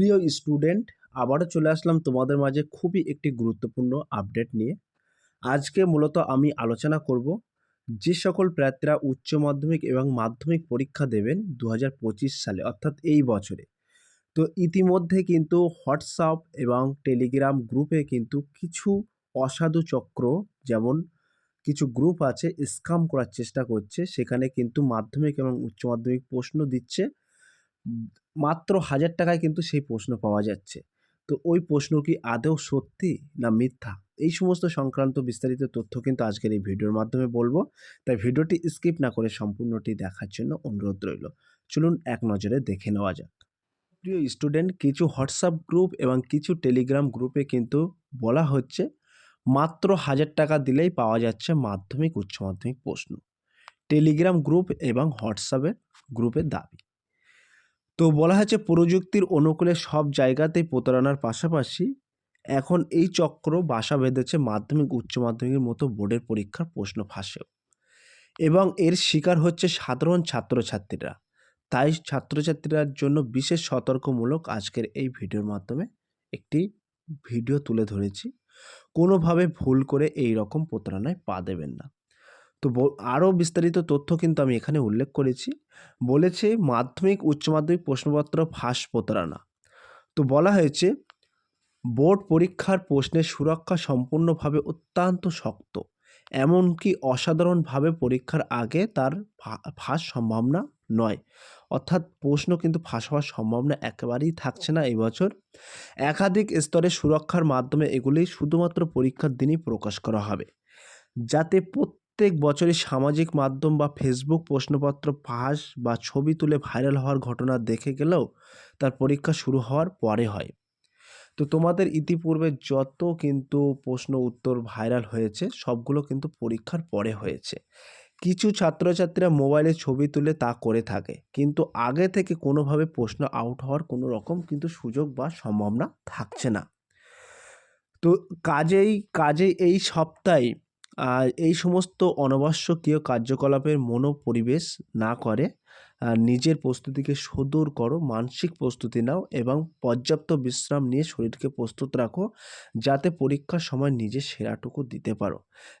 প্রিয় স্টুডেন্ট, আবারও চলে আসলাম তোমাদের মাঝে খুবই একটি গুরুত্বপূর্ণ আপডেট নিয়ে। আজকে মূলত আমি আলোচনা করব যে সকল প্রার্থীরা উচ্চ মাধ্যমিক এবং মাধ্যমিক পরীক্ষা দেবেন দু হাজার পঁচিশ সালে, অর্থাৎ এই বছরে। তো ইতিমধ্যে কিন্তু হোয়াটসঅ্যাপ এবং টেলিগ্রাম গ্রুপে কিন্তু কিছু অসাধু চক্র, যেমন কিছু গ্রুপ আছে স্কাম করার চেষ্টা করছে। সেখানে কিন্তু মাধ্যমিক এবং উচ্চ মাধ্যমিক প্রশ্ন দিচ্ছে। মাত্র হাজার টাকায় কিন্তু সেই প্রশ্ন পাওয়া যাচ্ছে। তো ওই প্রশ্ন কি আদৌ সত্যি না মিথ্যা? এই সমস্ত সংক্রান্ত বিস্তারিত তথ্য কিন্তু আজকের এই ভিডিওর মাধ্যমে বলব। তাই ভিডিওটি স্কিপ না করে সম্পূর্ণটি দেখার জন্য অনুরোধ রইল। চলুন এক নজরে দেখে নেওয়া যাক। প্রিয় স্টুডেন্ট, কিছু হোয়াটসঅ্যাপ গ্রুপ এবং কিছু টেলিগ্রাম গ্রুপে কিন্তু বলা হচ্ছে, মাত্র হাজার টাকা দিলেই পাওয়া যাচ্ছে মাধ্যমিক, উচ্চ মাধ্যমিক প্রশ্ন। টেলিগ্রাম গ্রুপ এবং হোয়াটসঅ্যাপের গ্রুপের দাবি। তো বলা হয়েছে প্রযুক্তির অনুকূলে সব জায়গাতেই প্রতারণার পাশাপাশি এখন এই চক্র বাসা বেঁধেছে মাধ্যমিক, উচ্চ মাধ্যমিকের মতো বোর্ডের পরীক্ষার প্রশ্ন ফাঁসেও। এবং এর শিকার হচ্ছে সাধারণ ছাত্রছাত্রীরা। তাই ছাত্রছাত্রীরার জন্য বিশেষ সতর্কমূলক আজকের এই ভিডিওর মাধ্যমে একটি ভিডিও তুলে ধরেছি। কোনোভাবে ভুল করে এই রকম প্রতারণায় পা দেবেন না। তো আরও বিস্তারিত তথ্য কিন্তু আমি এখানে উল্লেখ করেছি। বলেছে মাধ্যমিক উচ্চ মাধ্যমিক প্রশ্নপত্র ফাঁস প্রতারণা। তো বলা হয়েছে, বোর্ড পরীক্ষার প্রশ্নের সুরক্ষা সম্পূর্ণভাবে অত্যন্ত শক্ত, এমনকি অসাধারণভাবে পরীক্ষার আগে তার ফাঁস সম্ভাবনা নয়। অর্থাৎ প্রশ্ন কিন্তু ফাঁস হওয়ার সম্ভাবনা একেবারেই থাকছে না এই বছর। একাধিক স্তরে সুরক্ষার মাধ্যমে এগুলি শুধুমাত্র পরীক্ষার দিনই প্রকাশ করা হবে, যাতে প্রত্যেক বছরই সামাজিক মাধ্যম বা ফেসবুক প্রশ্নপত্র ফাঁস বা ছবি তুলে ভাইরাল হওয়ার ঘটনা দেখে গেলেও তার পরীক্ষা শুরু হওয়ার পরে হয়। তো তোমাদের ইতিপূর্বে যত কিন্তু প্রশ্ন উত্তর ভাইরাল হয়েছে, সবগুলো কিন্তু পরীক্ষার পরে হয়েছে। কিছু ছাত্রছাত্রীরা মোবাইলে ছবি তুলে তা করে থাকে, কিন্তু আগে থেকে কোনোভাবে প্রশ্ন আউট হওয়ার কোনো রকম কিন্তু সুযোগ বা সম্ভাবনা থাকছে না। তো কাজেই কাজেই এই সপ্তাহে আর এই সমস্ত অনাবশ্যকীয় কার্যকলাপের মনোপরিবেশ না করে নিজের প্রস্তুতিকে সুদূর করো, মানসিক প্রস্তুতি নাও এবং পর্যাপ্ত বিশ্রাম নিয়ে শরীরকে প্রস্তুত রাখো যাতে পরীক্ষার সময় নিজের সেরাটুকু দিতে পারো।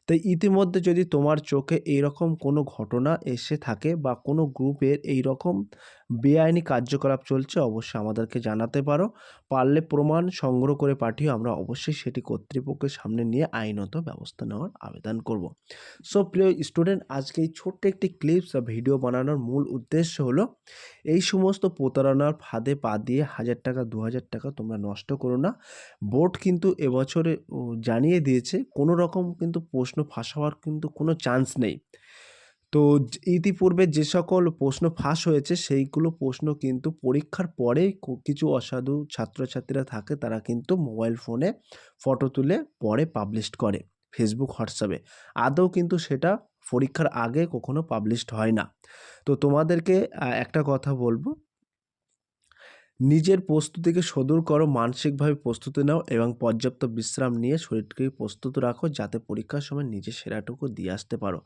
তাই ইতিমধ্যে যদি তোমার চোখে এইরকম কোনো ঘটনা এসে থাকে বা কোনো গ্রুপের এই রকম বেআইনি কার্যকলাপ চলছে, অবশ্যই আমাদেরকে জানাতে পারো। পারলে প্রমাণ সংগ্রহ করে পাঠিয়ে আমরা অবশ্যই সেটি কর্তৃপক্ষের সামনে নিয়ে আইনত ব্যবস্থা নেওয়ার আবেদন করব। সো প্রিয় স্টুডেন্ট আজকে এই ছোট্ট একটি ক্লিপস বা ভিডিও বানানোর মূল উদ্দেশ্য হলো, এই সমস্ত প্রতারণার ফাঁদে পা দিয়ে হাজার টাকা, দু হাজার টাকা তোমরা নষ্ট করো না। বোর্ড কিন্তু এবছরে জানিয়ে দিয়েছে, কোনো রকম কিন্তু প্রশ্ন ফাঁস হওয়ার কিন্তু কোনো চান্স নেই। তো ইতিপূর্বে যে সকল প্রশ্ন ফাঁস হয়েছে, সেইগুলো প্রশ্ন কিন্তু পরীক্ষার পরে কিছু অসাধু ছাত্রছাত্রীরা থাকে, তারা কিন্তু মোবাইল ফোনে ফটো তুলে পরে পাবলিশ করে ফেসবুক হোয়াটসঅ্যাপে আদৌ কিন্তু সেটা পরীক্ষার আগে কখনো পাবলিশড হয় না। তো তোমাদেরকে একটা কথা বলব। নিজের প্রস্তুতিকে সদূর করো, মানসিকভাবে প্রস্তুতি নাও এবং পর্যাপ্ত বিশ্রাম নিয়ে শরীরকে প্রস্তুত রাখো যাতে পরীক্ষার সময় নিজের সেরাটুকু দিয়ে আসতে পারো।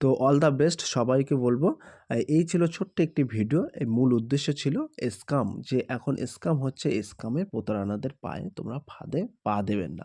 তো অল দ্য বেস্ট সবাইকে বলব। এই ছিল ছোট্ট একটি ভিডিও। এই মূল উদ্দেশ্য ছিল স্কাম যে এখন স্কাম হচ্ছে স্কামের প্রতারণাদের পায়ে তোমরা ফাঁদে পা দেবেন না।